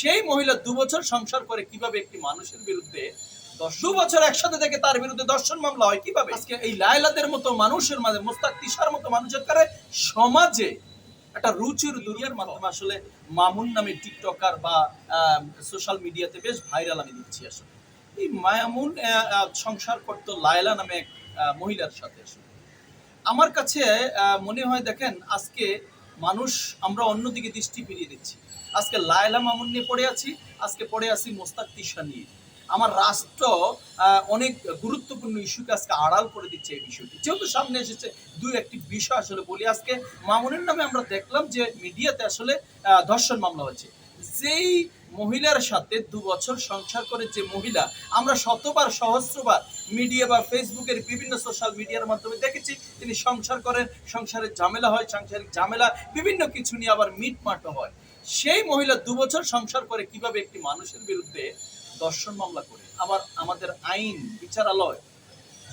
সেই মহিলা দু বছর সংসার করে কীভাবে একটি মানুষের বিরুদ্ধে দু বছর একসাথে থেকে তার বিরুদ্ধে দর্শন মামলা হয় কীভাবে? আজকে এই লায়লাদের মতো মানুষের মাঝে, মোস্তাক তিসার মতো মানুষের কারে সমাজে একটা রুচির দুনিয়ার মাধ্যমে আসলে মামুন নামে টিকটকার বা সোশ্যাল মিডিয়াতে বেশ ভাইরাল আমি দিচ্ছি আসলে। এই মায়ামুন সংসার করতো লায়লা নামে এক মহিলার সাথে আসলে। আমার কাছে মনে হয় দেখেন, আজকে মানুষ আমরা অন্যদিকে দৃষ্টি ফিরিয়ে দিচ্ছি। আজকে লায়লা মামুন নিয়ে পড়ে আছি, আজকে পড়ে আছি মোস্তাক তিশা নিয়ে। আমার রাষ্ট্র অনেক গুরুত্বপূর্ণ ইস্যুকে আজকে আড়াল করে দিচ্ছে এই বিষয়টি। যেহেতু সামনে এসেছে দুই একটি বিষয় আসলে বলি, আজকে মামুনের নামে আমরা দেখলাম যে মিডিয়াতে আসলে ধর্ষণ মামলা হয়েছে। যেই মহিলার সাথে দু বছর সংসার করে যে মহিলা, আমরা শতবার, সহস্রবার মিডিয়া বা ফেসবুকের বিভিন্ন সোশ্যাল মিডিয়ার মাধ্যমে দেখেছি, তিনি সংসার করেন সংসারের ঝামেলা হয়, সাংসারিক ঝামেলা, বিভিন্ন কিছু নিয়ে আবার মিটমাটও হয়। সেই মহিলা দু বছর সংসার করে কীভাবে একটি মানুষের বিরুদ্ধে দর্শন মামলা করে? আবার আমাদের আইন, বিচারালয়,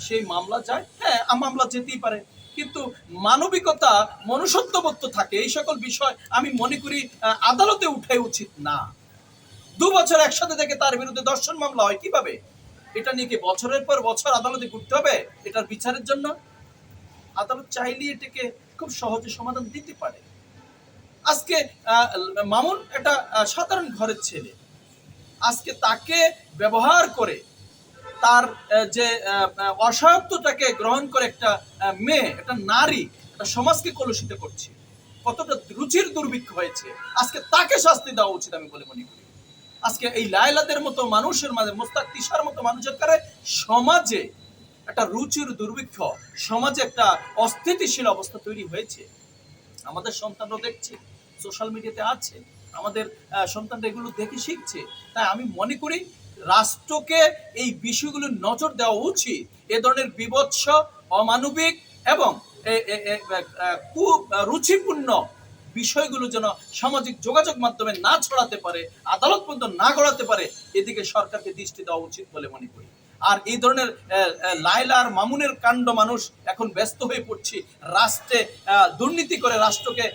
সেই মামলা যায়? হ্যাঁ মামলা যেতেই পারে। কিন্তু মানবিকতা, মনুষ্যত্ববোধ থাকে। এই সকল বিষয় আমি মনে করি আদালতে উঠাই উচিত না। দু বছর একসাথে থেকে তার বিরুদ্ধে দর্শন মামলা হয় কীভাবে? এটা নিয়ে কি বছরের পর বছর আদালতে ঘুরতে হবে? এটার বিচারের জন্য আদালত চাইলে এটাকে খুব সহজে সমাধান দিতে পারে। আজকে মামুন একটা সাধারণ ঘরের ছেলে। আজকে তাকে ব্যবহার করে তার যে অসহায়ত্বটাকে গ্রহণ করে একটা মেয়ে, একটা নারী, একটা সমাজকে কলুষিত করছে। কতটা রুচির দুর্ভিক্ষ হয়েছে। আজকে তাকে শাস্তি দেওয়া উচিত আমি বলে মনে করি। আজকে এই লায়লাদের মতো মানুষের মাঝে, মোস্তাক তিসার মতো মানুষের কারে সমাজে একটা রুচির দুর্ভিক্ষ, সমাজে একটা অস্থিতিশীল অবস্থা তৈরি হয়েছে। আমাদের সন্তানরা দেখছে, সোশ্যাল মিডিয়াতে আছে, আমাদের সন্তানরা এগুলো দেখে শিখছে। তাই আমি মনে করি রাষ্ট্রকে এই বিষয়গুলো নজর দেওয়া উচিত। এ ধরনের বিভৎস, অমানবিক এবং কু, রুচিপূর্ণ বিষয়গুলো যেন সামাজিক যোগাযোগ মাধ্যমে না ছড়াতে পারে, আদালত পর্যন্ত না গড়াতে পারে, এদিকে সরকারকে দৃষ্টি দেওয়া উচিত বলে মনে করি। আর এই ধরনের আর মামুনের কাণ্ড মানুষ এখন ব্যস্ত হয়ে পড়ছে, রাষ্ট্রে দুর্নীতি করে রাষ্ট্রকে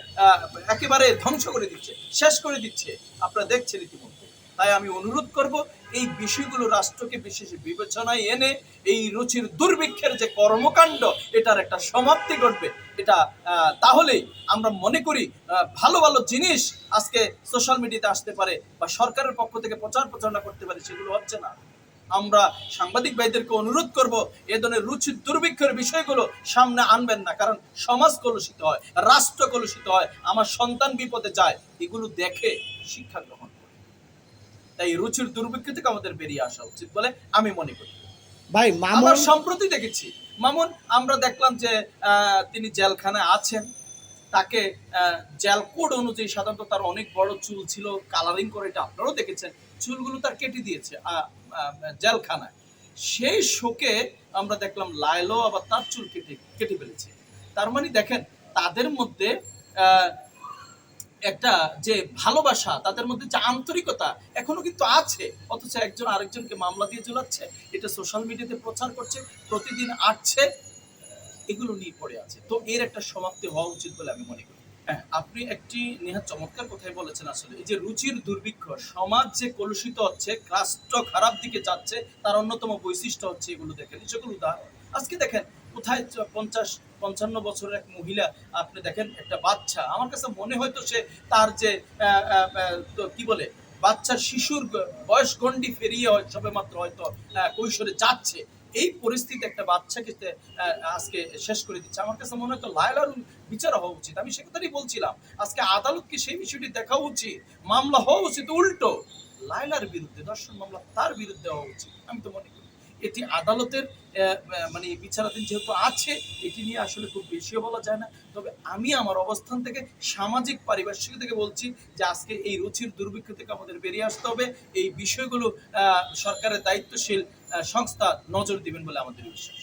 একেবারে ধ্বংস করে দিচ্ছে, শেষ করে দিচ্ছে। আপনারা দেখছেন ইতিমধ্যে। তাই আমি অনুরোধ করব এই বিষয়গুলো রাষ্ট্রকে বিশেষ বিবেচনায় এনে এই রুচির দুর্ভিক্ষের যে কর্মকাণ্ড, এটার একটা সমাপ্তি ঘটবে। এটা তাহলেই আমরা মনে করি ভালো ভালো জিনিস আজকে সোশ্যাল মিডিয়াতে আসতে পারে বা সরকারের পক্ষ থেকে প্রচার প্রচারণা করতে পারে, সেগুলো হচ্ছে না। আমরা সাংবাদিক ভাইদেরকে অনুরোধ করব, এ ধরনের রুচির দুর্ভিক্ষের বিষয়গুলো সামনে আনবেন না, কারণ সমাজ কলুষিত হয়, রাষ্ট্র কলুষিত হয়, আমার সন্তান বিপদে যায়, এগুলো দেখে শিক্ষা গ্রহণ তাই রুচির দুর্ভিক্ষ থেকে আমাদের বেরিয়ে আসা উচিত বলে আমি মনে করি। ভাই মামুন সম্প্রতি দেখেছি মামুন আমরা দেখলাম যে তিনি জেলখানায় আছেন। তাকে জেল কোড অনুযায়ী সাধারণত তার অনেক বড় চুল ছিল কালারিং করে এটা আপনারাও দেখেছেন। চুলগুলো তার কেটে দিয়েছে জেলখানায়। সেই শোকে আমরা দেখলাম লাইলো আবার তার চুল কেটে কেটে ফেলেছে। তার মানে দেখেন তাদের মধ্যে আহ, একটা যে ভালোবাসা, তাদের মধ্যে যে আন্তরিকতা এখনও কিন্তু আছে। অথচ একজন আরেকজনকে মামলা দিয়ে ঝুলাচ্ছে, এটা সোশ্যাল মিডিয়াতে প্রচার করছে, প্রতিদিন আসছে, এগুলো নিয়ে পড়ে আছে। তো এর একটা সমাপ্তি হওয়া উচিত বলে আমি মনে করি। হ্যাঁ আপনি একটি নেহাত চমৎকার কথাই বলেছেন আসলে, এই যে রুচির দুর্ভিক্ষ, সমাজ যে কলুষিত হচ্ছে রাষ্ট্র খারাপ দিকে যাচ্ছে, তার অন্যতম বৈশিষ্ট্য হচ্ছে এগুলো দেখেন। এই উদাহরণ। আজকে দেখেন কোথায় পঞ্চাশ, পঞ্চান্ন বছরের এক মহিলা আপনি দেখেন একটা বাচ্চা। আমার কাছে মনে হয়তো সে তার যে কি বলে, বাচ্চা শিশুর বয়স গণ্ডি হয় সবে মাত্র হয়তো কৈশোরে যাচ্ছে। এই পরিস্থিতি একটা বাচ্চাকে আজকে শেষ করে দিচ্ছে। আমার কাছে মনে হয় তো লায়লার বিচার হওয়া উচিত। আমি সে বলছিলাম। আজকে আদালতকে সেই বিষয়টি দেখা উচিত? মামলা হওয়া উচিত, উল্টো। লায়লার বিরুদ্ধে দর্শন মামলা তার বিরুদ্ধে হওয়া উচিত। আমি তো মনে করি এটি আদালতের মানে বিচারাধীন যেহেতু আছে, এটি নিয়ে আসলে খুব বেশিও বলা যায় না। তবে আমি আমার অবস্থান থেকে সামাজিক পারিপার্শ্বিক থেকে বলছি যে আজকে এই রুচির দুর্ভিক্ষ থেকে আমাদের বেরিয়ে আসতে হবে। এই বিষয়গুলো সরকারের দায়িত্বশীল সংস্থা নজর দিবেন বলে আমাদের বিশ্বাস।